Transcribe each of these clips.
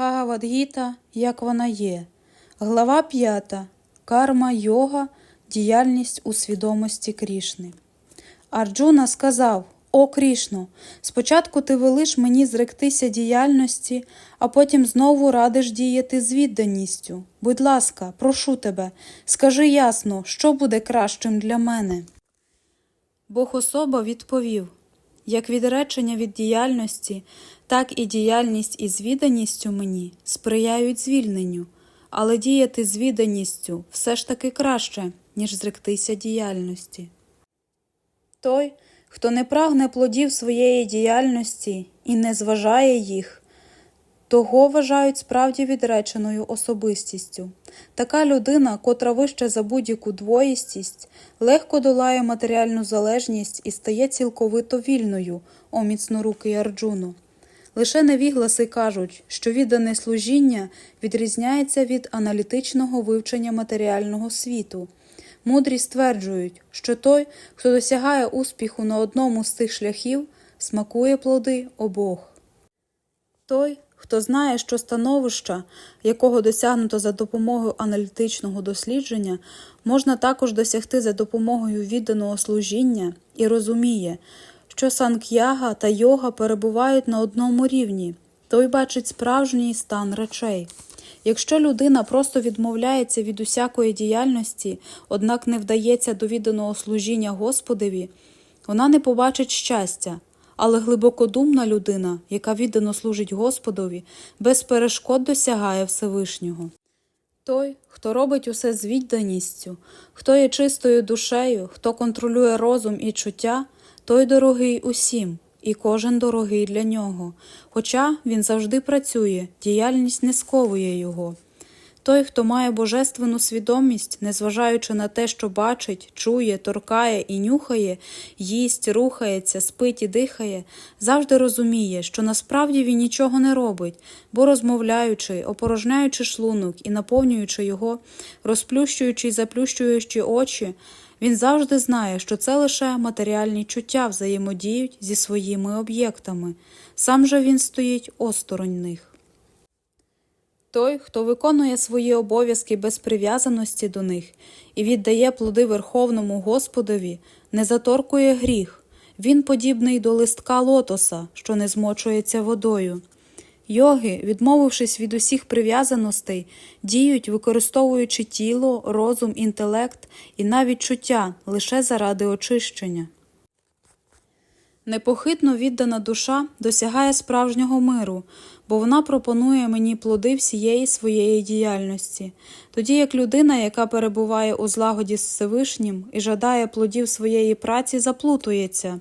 Бхагавадгіта, як вона є. Глава 5. Карма йога. Діяльність у свідомості Крішни. Арджуна сказав: О Крішно, спочатку ти велиш мені зректися діяльності, а потім знову радиш діяти з відданістю. Будь ласка, прошу тебе, скажи ясно, що буде кращим для мене. Бог особа відповів як відречення від діяльності, так і діяльність із відданістю мені сприяють звільненню, але діяти з відданістю все ж таки краще, ніж зректися діяльності. Той, хто не прагне плодів своєї діяльності і не зважає їх, того вважають справді відреченою особистістю. Така людина, котра вище за будь-яку двоїстість, легко долає матеріальну залежність і стає цілковито вільною, о міцнорукий Арджуну. Лише невігласи кажуть, що віддане служіння відрізняється від аналітичного вивчення матеріального світу. Мудрі стверджують, що той, хто досягає успіху на одному з цих шляхів, смакує плоди обох. Той, хто знає, що становища, якого досягнуто за допомогою аналітичного дослідження, можна також досягти за допомогою відданого служіння і розуміє, що санк'яга та йога перебувають на одному рівні, той бачить справжній стан речей. Якщо людина просто відмовляється від усякої діяльності, однак не вдається до відданого служіння Господеві, вона не побачить щастя, але глибокодумна людина, яка віддано служить Господові, без перешкод досягає Всевишнього. Той, хто робить усе з відданістю, хто є чистою душею, хто контролює розум і чуття, той дорогий усім, і кожен дорогий для нього. Хоча він завжди працює, діяльність не сковує його. Той, хто має божественну свідомість, незважаючи на те, що бачить, чує, торкає і нюхає, їсть, рухається, спить і дихає, завжди розуміє, що насправді він нічого не робить, бо розмовляючи, опорожняючи шлунок і наповнюючи його, розплющуючи й заплющуючи очі, він завжди знає, що це лише матеріальні чуття взаємодіють зі своїми об'єктами. Сам же він стоїть осторонь них. Той, хто виконує свої обов'язки без прив'язаності до них і віддає плоди Верховному Господові, не заторкує гріх. Він подібний до листка лотоса, що не змочується водою. Йоги, відмовившись від усіх прив'язаностей, діють, використовуючи тіло, розум, інтелект і навіть чуття лише заради очищення. Непохитно віддана душа досягає справжнього миру, бо вона пропонує мені плоди всієї своєї діяльності, тоді як людина, яка перебуває у злагоді з Всевишнім і жадає плодів своєї праці, заплутується.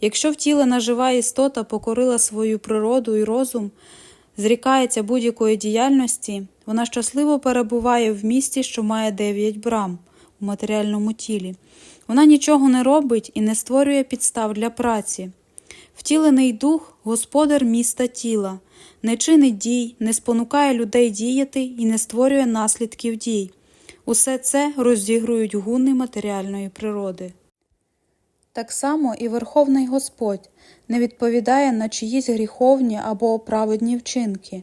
Якщо втілена жива істота покорила свою природу і розум, зрікається будь-якої діяльності, вона щасливо перебуває в місті, що має дев'ять брам у матеріальному тілі. Вона нічого не робить і не створює підстав для праці. Втілений дух господар міста тіла, не чинить дій, не спонукає людей діяти і не створює наслідків дій. Усе це розігрують гуни матеріальної природи. Так само і Верховний Господь не відповідає на чиїсь гріховні або праведні вчинки.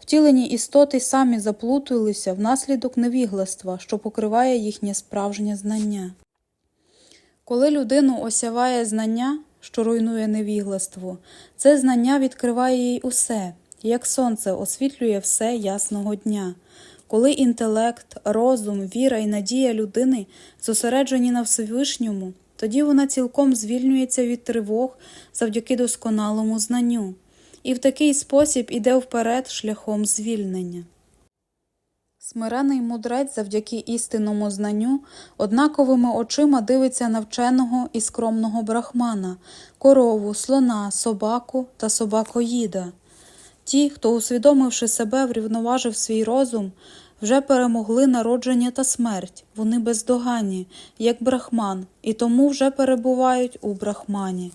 Втілені істоти самі заплутуються внаслідок невігластва, що покриває їхнє справжнє знання. Коли людину осяває знання, що руйнує невігластво, це знання відкриває їй усе, як сонце освітлює все ясного дня. Коли інтелект, розум, віра і надія людини зосереджені на Всевишньому, тоді вона цілком звільнюється від тривог завдяки досконалому знанню, і в такий спосіб іде вперед шляхом звільнення. Смирений мудрець завдяки істинному знанню однаковими очима дивиться на вченого і скромного брахмана, корову, слона, собаку та собакоїда. Ті, хто, усвідомивши себе, врівноважив свій розум, вже перемогли народження та смерть, вони бездоганні, як брахман, і тому вже перебувають у брахмані.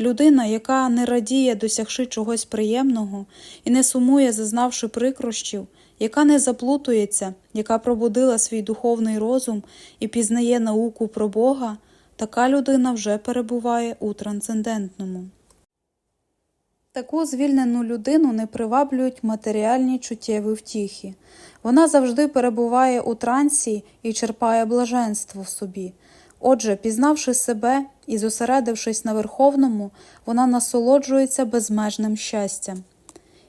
Людина, яка не радіє, досягши чогось приємного і не сумує, зазнавши прикрощів, яка не заплутується, яка пробудила свій духовний розум і пізнає науку про Бога, така людина вже перебуває у трансцендентному. Таку звільнену людину не приваблюють матеріальні чуттєві втіхи. Вона завжди перебуває у трансі і черпає блаженство в собі. Отже, пізнавши себе і зосередившись на верховному, вона насолоджується безмежним щастям.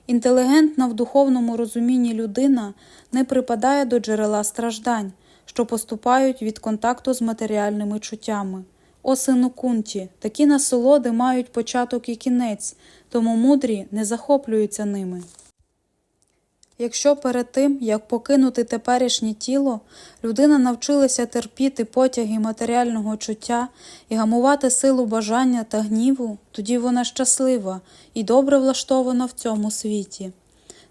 Інтелігентна в духовному розумінні людина не припадає до джерела страждань, що поступають від контакту з матеріальними чуттями. О сину кунті, такі насолоди мають початок і кінець, тому мудрі не захоплюються ними. Якщо перед тим, як покинути теперішнє тіло, людина навчилася терпіти потяги матеріального чуття і гамувати силу бажання та гніву, тоді вона щаслива і добре влаштована в цьому світі.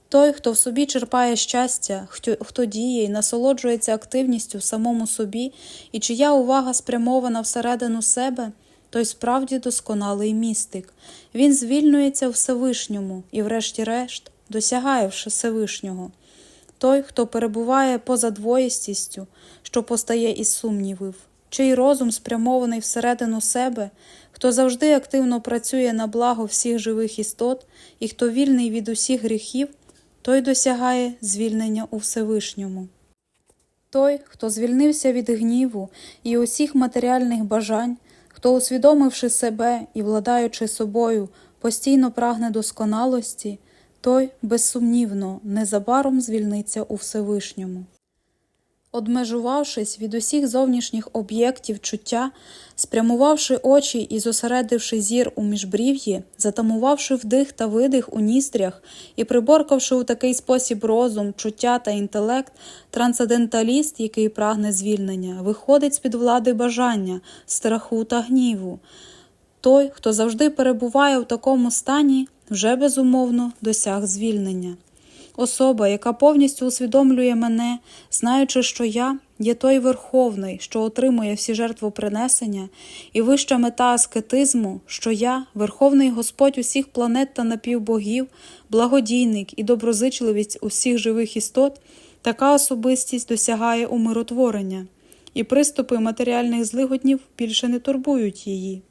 Той, хто в собі черпає щастя, хто, діє і насолоджується активністю в самому собі, і чия увага спрямована всередину себе, той справді досконалий містик. Він звільнюється Всевишньому і, врешті-решт, досягає Всевишнього. Той, хто перебуває поза двоїстістю, що постає із сумнівів, чий розум спрямований всередину себе, хто завжди активно працює на благо всіх живих істот і хто вільний від усіх гріхів, той досягає звільнення у Всевишньому. Той, хто звільнився від гніву і усіх матеріальних бажань, хто, усвідомивши себе і владаючи собою, постійно прагне досконалості, той, безсумнівно, незабаром звільниться у Всевишньому. Одмежувавшись від усіх зовнішніх об'єктів чуття, спрямувавши очі і зосередивши зір у міжбрів'ї, затамувавши вдих та видих у ніздрях і приборкавши у такий спосіб розум, чуття та інтелект, трансценденталіст, який прагне звільнення, виходить з під влади бажання, страху та гніву. Той, хто завжди перебуває в такому стані, вже безумовно досяг звільнення. Особа, яка повністю усвідомлює мене, знаючи, що я є той Верховний, що отримує всі жертвопринесення, і вища мета аскетизму, що я, Верховний Господь усіх планет та напівбогів, благодійник і доброзичливість усіх живих істот, така особистість досягає умиротворення, і приступи матеріальних злигоднів більше не турбують її.